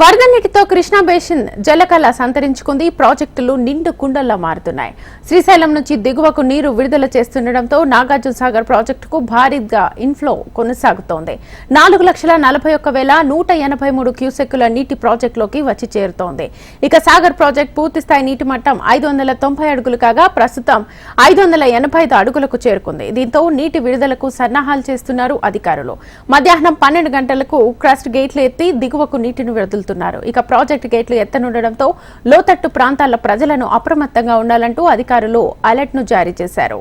వరద నీటితో కృష్ణా బేసిన్ జలకళ సంతరించుకుంది. ప్రాజెక్టులు నిండు కుండల్లా మారుతున్నాయి. శ్రీశైలం నుంచి దిగువకు నీరు విడుదల చేస్తుండటంతో నాగార్జున సాగర్ ప్రాజెక్టుకు భారీగా ఇన్ఫ్లో కొనసాగుతోంది. నాలుగు లక్షల నలభై ఒక్క వేల నూట ఎనభై మూడు క్యూసెక్కుల నీటి ప్రాజెక్టులోకి వచ్చి చేరుతోంది. ఇక సాగర్ ప్రాజెక్టు పూర్తిస్థాయి నీటి మట్టం ఐదు వందల తొంభై అడుగులు కాగా ప్రస్తుతం ఐదు వందల ఎనభై ఐదు అడుగులకు చేరుకుంది. దీంతో నీటి విడుదలకు సన్నాహాలు చేస్తున్నారు అధికారులు. మధ్యాహ్నం పన్నెండు గంటలకు క్రస్ట్ గేట్లు ఎత్తి దిగువకు నీటిని విడుదలుతున్నారు ఇక ప్రాజెక్టు గేట్లు ఎత్తనుండడంతో లోతట్టు ప్రాంతాల ప్రజలను అప్రమత్తంగా ఉండాలంటూ అధికారులు అలర్ట్ను జారీ చేశారు.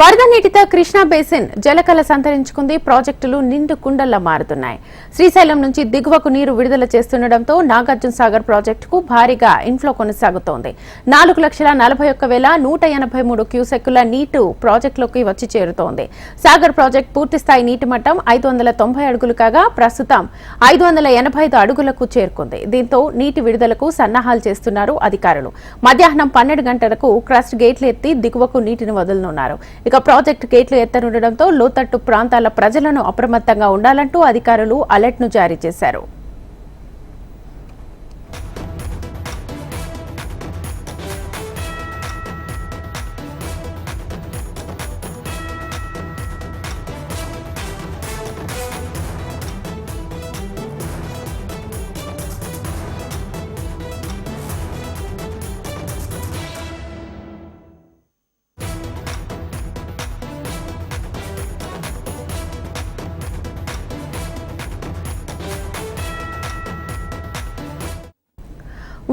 వరద నీటితో కృష్ణా బేసిన్ జలకళ సంతరించుకుంది. ప్రాజెక్టులు నిండు కుండల్లా మారుతున్నాయి. శ్రీశైలం నుంచి దిగువకు నీరు విడుదల చేస్తుండటంతో నాగార్జున సాగర్ ప్రాజెక్టుకు భారీగా ఇన్ఫ్లో కొనసాగుతోంది. నాలుగు లక్షల నలభై ఒక్క వేల నూట ఎనభై మూడు క్యూసెక్కుల నీటు ప్రాజెక్టులోకి వచ్చి చేరుతోంది. సాగర్ ప్రాజెక్టు పూర్తిస్థాయి నీటి మట్టం ఐదు వందల తొంభై అడుగులు కాగా ప్రస్తుతం ఐదు వందల ఎనభై ఐదు అడుగులకు చేరుకుంది. దీంతో నీటి విడుదలకు సన్నాహాలు చేస్తున్నారు అధికారులు. మధ్యాహ్నం పన్నెండు గంటలకు క్రస్ట్ గేట్లు ఎత్తి దిగువకు నీటిని వదులునున్నారు. ఇక ప్రాజెక్టు గేట్లు ఎత్తనుండడంతో లోతట్టు ప్రాంతాల ప్రజలను అప్రమత్తంగా ఉండాలంటూ అధికారులు అలర్ట్ను జారీ చేశారు.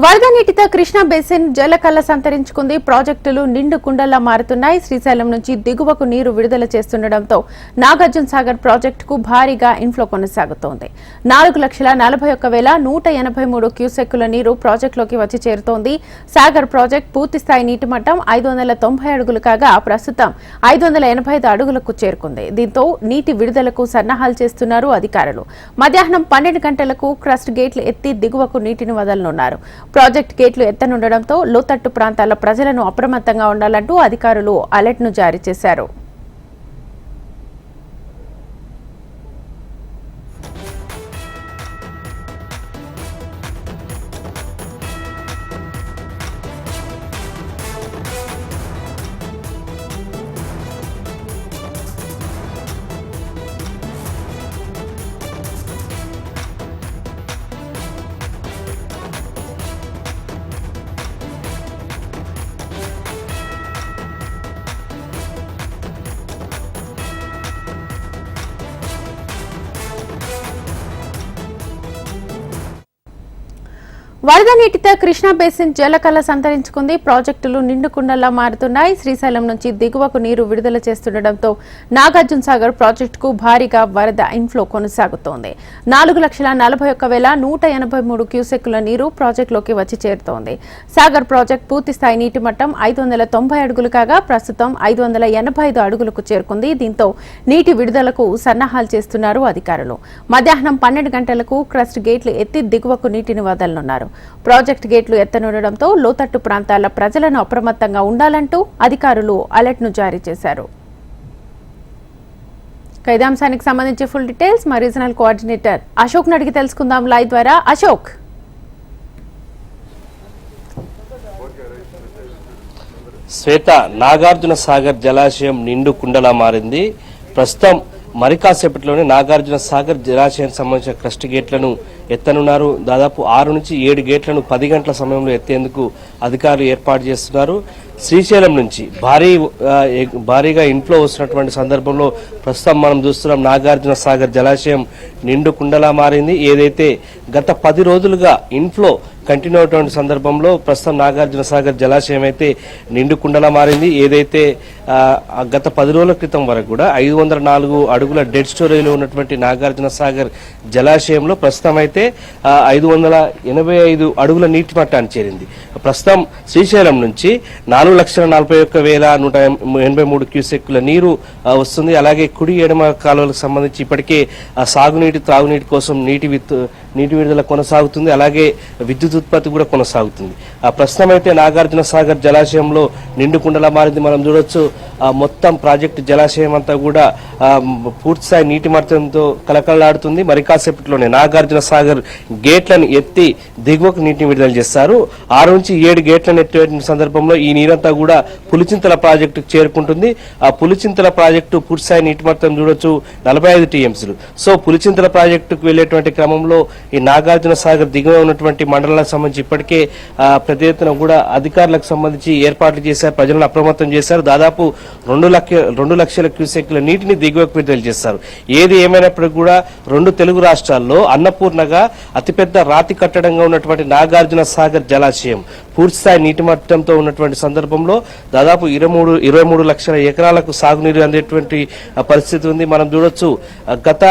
వరద నీటితో కృష్ణా బేసిన్ జలకళ సంతరించుకుంది ప్రాజెక్టులు నిండు కుండల్లా మారుతున్నాయి. శ్రీశైలం నుంచి దిగువకు నీరు విడుదల చేస్తుండటంతో నాగార్జున సాగర్ ప్రాజెక్టుకు భారీగా ఇన్ఫ్లో కొనసాగుతోంది. నాలుగు లక్షల నలభై ఒక్క వేల నూట ఎనభై మూడు క్యూసెక్కుల నీరు ప్రాజెక్టులోకి వచ్చి చేరుతోంది. సాగర్ ప్రాజెక్టు పూర్తిస్థాయి నీటి మట్టం ఐదు వందల తొంభై అడుగులు కాగా ప్రస్తుతం ఐదు వందల ఎనభై ఐదు అడుగులకు చేరుకుంది. దీంతో నీటి విడుదలకు సన్నాహాలు చేస్తున్నారు అధికారులు. మధ్యాహ్నం పన్నెండు గంటలకు క్రస్ట్ గేట్లు ఎత్తి దిగువకు నీటిని వదలనున్నారు. ప్రాజెక్టు గేట్లు ఎత్తనుండడంతో లోతట్టు ప్రాంతాల ప్రజలను అప్రమత్తంగా ఉండాలంటూ అధికారులు అలర్ట్ను జారీ చేశారు. వరద నీటితో కృష్ణా బేసిన్ జలకళ సంతరించుకుంది. ప్రాజెక్టులు నిండుకుండలా మారుతున్నాయి. శ్రీశైలం నుంచి దిగువకు నీరు విడుదల చేస్తుండటంతో నాగార్జున సాగర్ ప్రాజెక్టుకు భారీగా వరద ఇన్ఫ్లో కొనసాగుతోంది. నాలుగు లక్షల నలభై ఒక్క వేల నూట ఎనభై మూడు క్యూసెక్కుల నీరు ప్రాజెక్టులోకి వచ్చి చేరుతోంది. సాగర్ ప్రాజెక్టు పూర్తిస్థాయి నీటి మట్టం ఐదు వందల తొంభై అడుగులు కాగా ప్రస్తుతం ఐదు వందల ఎనభై ఐదు అడుగులకు చేరుకుంది. దీంతో నీటి విడుదలకు సన్నాహాలు చేస్తున్నారు అధికారులు. మధ్యాహ్నం పన్నెండు గంటలకు క్రస్ట్ గేట్లు ఎత్తి దిగువకు నీటిని వదలనున్నారు. ప్రాజెక్టు గేట్లు ఎత్తనుండడంతో లోతట్టు ప్రాంతాల ప్రజలను అప్రమత్తంగా ఉండాలంటూ అధికారులు అలర్ట్ను జారీ చేశారు. కైదాంశానికి సంబంధించి ఫుల్ డీటెయిల్స్ మా రీజనల్ కోఆర్డినేటర్ అశోక్ అడిగి తెలుసుకుందాం లైవ్ ద్వారా. అశోక్. శ్వేత నాగార్జున సాగర్ జలాశయం నిండు కుండలా మారింది. ప్రస్తుతం మరి కాసేపట్లోనే నాగార్జున సాగర్ జలాశయానికి సంబంధించిన క్రస్ట్ గేట్లను ఎత్తనున్నారు. దాదాపు ఆరు నుంచి ఏడు గేట్లను పది గంటల సమయంలో ఎత్తేందుకు అధికారులు ఏర్పాటు చేస్తున్నారు. శ్రీశైలం నుంచి భారీ భారీగా ఇంట్లో వస్తున్నటువంటి సందర్భంలో ప్రస్తుతం మనం చూస్తున్నాం నాగార్జున సాగర్ జలాశయం నిండు కుండలా మారింది. ఏదైతే గత పది రోజులుగా ఇన్ఫ్లో కంటిన్యూ అవుతున్న సందర్భంలో ప్రస్తుతం నాగార్జున సాగర్ జలాశయం అయితే నిండుకుండలా మారింది. ఏదైతే గత పది రోజుల క్రితం వరకు కూడా ఐదు వందల నాలుగు అడుగుల డెడ్ స్టోరేజ్లో ఉన్నటువంటి నాగార్జున సాగర్ జలాశయంలో ప్రస్తుతం అయితే ఐదు వందల ఎనభై ఐదు అడుగుల నీటి మట్టాన్ని చేరింది. ప్రస్తుతం శ్రీశైలం నుంచి నాలుగు లక్షల నలభై ఒక్క వేల నూట ఎనభై మూడు క్యూసెక్కుల నీరు వస్తుంది. అలాగే కుడి ఎడమ కాలువలకు సంబంధించి ఇప్పటికే ఆ, సాగునీటి త్రాగునీటి కోసం నీటి విత్ నీటి విడుదల కొనసాగుతుంది అలాగే విద్యుత్ ఉత్పత్తి కూడా కొనసాగుతుంది. ఆ ప్రస్తుతం అయితే నాగార్జున సాగర్ జలాశయంలో నిండుకుండలా మారింది. మనం చూడొచ్చు ఆ మొత్తం ప్రాజెక్టు జలాశయం అంతా కూడా పూర్తిస్థాయి నీటి మట్టంతో కలకలలాడుతుంది మరి కాసేపట్లోనే నాగార్జున సాగర్ గేట్లను ఎత్తి దిగువకు నీటిని విడుదల చేస్తారు. ఆరు నుంచి ఏడు గేట్లను ఎత్తివేసిన సందర్భంలో ఈ నీరంతా కూడా పులిచింతల ప్రాజెక్టుకు చేరుకుంటుంది. ఆ పులిచింతల ప్రాజెక్టు పూర్తిస్థాయి నీటి మట్టం చూడొచ్చు నలభై ఐదు టీఎంసీలు. సో పులిచింతల ప్రాజెక్టుకు వెళ్ళేటువంటి క్రమంలో ఈ నాగార్జున సాగర్ దిగువ ఉన్నటువంటి మండలాలకు సంబంధించి ఇప్పటికే పెద్ద ఎత్తున కూడా అధికారులకు సంబంధించి ఏర్పాట్లు చేశారు ప్రజలను అప్రమత్తం చేశారు. దాదాపు రెండు లక్ష రెండు లక్షల క్యూసెక్ల నీటిని దిగువకు విడుదల చేస్తారు ఏది ఏమైనప్పటికీ కూడా రెండు తెలుగు రాష్ట్రాల్లో అన్నపూర్ణగా అతిపెద్ద రాతి కట్టడంగా ఉన్నటువంటి నాగార్జున సాగర్ జలాశయం పూర్తిస్థాయి నీటి మట్టంతో ఉన్నటువంటి సందర్భంలో దాదాపు ఇరవై మూడు ఇరవై మూడు లక్షల ఎకరాలకు సాగునీరు అందేటువంటి పరిస్థితి ఉంది. మనం చూడొచ్చు గత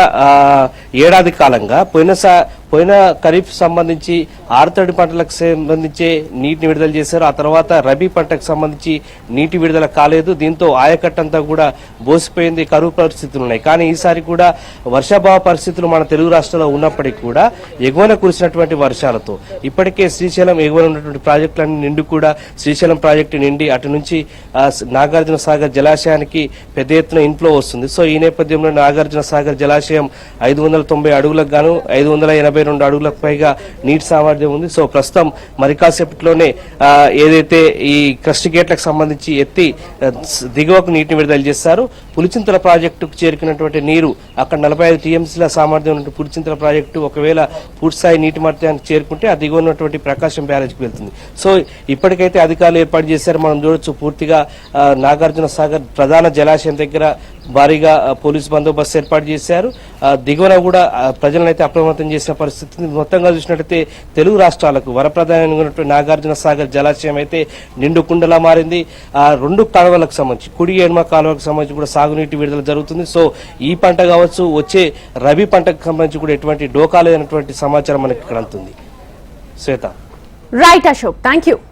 ఏడాది కాలంగా పోయిన సా- పోయిన ఖరీఫ్ సంబంధించి ఆరుతడి పంటలకు సంబంధించి నీటిని విడుదల చేశారు. ఆ తర్వాత రబీ పంటకు సంబంధించి నీటి విడుదల కాలేదు. దీంతో ఆయకట్టంతా కూడా బోసిపోయింది. కరువు పరిస్థితులు ఉన్నాయి. కానీ ఈసారి కూడా వర్షాభావ పరిస్థితులు మన తెలుగు రాష్ట్రంలో ఉన్నప్పటికీ కూడా ఎగువన కురిసినటువంటి వర్షాలతో ఇప్పటికే శ్రీశైలం ఎగువన ఉన్నటువంటి ప్రాజెక్టులన్నీ నిండి కూడా శ్రీశైలం ప్రాజెక్టు నిండి అటు నుంచి నాగార్జున సాగర్ జలాశయానికి పెద్ద ఎత్తున ఇన్ఫ్లో వస్తుంది. సో ఈ నేపథ్యంలో నాగార్జున సాగర్ జలాశయం ఐదు వందల తొంభై అడుగులకు గాను ఐదు వందల ఎనభై రెండు అడుగులకు పైగా నీటి సామర్థ్యం ఉంది. సో ప్రస్తుతం మరికాసేపట్లోనే ఏదైతే ఈ క్రస్ట్ గేట్లకు సంబంధించి ఎత్తి దిగువకు నీటిని విడుదల చేస్తారు పులిచింతల ప్రాజెక్టుకు చేరుకున్నటువంటి నీరు అక్కడ నలభై ఐదు టీఎంసీల సామర్థ్యం ఉన్నటువంటి పులిచింతల ప్రాజెక్టు ఒకవేళ పూర్తిస్థాయి నీటి మట్టానికి చేరుకుంటే ఆ దిగువ ఉన్నటువంటి ప్రకాశం బ్యారేజ్కి వెళ్తుంది. సో ఇప్పటికైతే అధికారులు ఏర్పాటు చేశారు. మనం చూడొచ్చు పూర్తిగా నాగార్జున సాగర్ ప్రధాన జలాశయం దగ్గర భారీగా పోలీస్ బందోబస్తు ఏర్పాటు చేశారు. దిగువన కూడా ప్రజలనైతే అప్రమత్తం చేసిన పరిస్థితి మొత్తంగా చూసినట్టయితే తెలుగు రాష్ట్రాలకు వరప్రధానమైనటువంటి నాగార్జున సాగర్ జలాశయం అయితే నిండు కుండలా మారింది. ఆ రెండు కాలువలకు సంబంధించి కుడి ఎడమ కాలువలకు సంబంధించి కూడా సాగునీటి విడుదల జరుగుతుంది. సో ఈ పంట కావచ్చు వచ్చే రబీ పంటకు సంబంధించి కూడా ఎటువంటి డోకా లేనటువంటి సమాచారం మనకి ఇక్కడ అందుతుంది. శ్వేత. Right, Ashok. Thank you.